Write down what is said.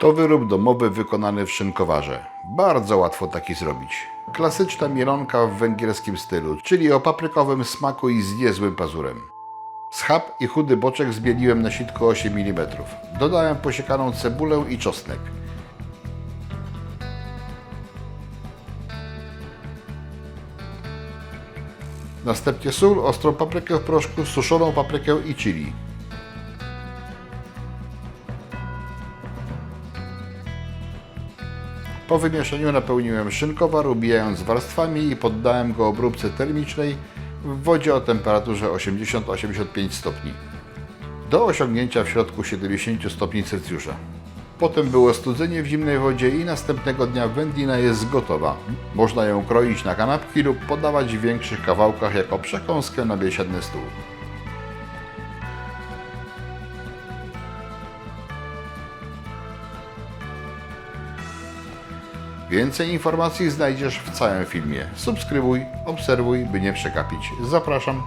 To wyrób domowy wykonany w szynkowarze. Bardzo łatwo taki zrobić. Klasyczna mielonka w węgierskim stylu, czyli o paprykowym smaku i z niezłym pazurem. Schab i chudy boczek zbieliłem na sitko 8 mm. Dodałem posiekaną cebulę i czosnek. Następnie sól, ostrą paprykę w proszku, suszoną paprykę i chili. Po wymieszaniu napełniłem szynkowar, ubijając warstwami i poddałem go obróbce termicznej w wodzie o temperaturze 80-85 stopni. Do osiągnięcia w środku 70 stopni Celsjusza. Potem było studzenie w zimnej wodzie i następnego dnia wędlina jest gotowa. Można ją kroić na kanapki lub podawać w większych kawałkach jako przekąskę na biesiadny stół. Więcej informacji znajdziesz w całym filmie. Subskrybuj, obserwuj, by nie przegapić. Zapraszam.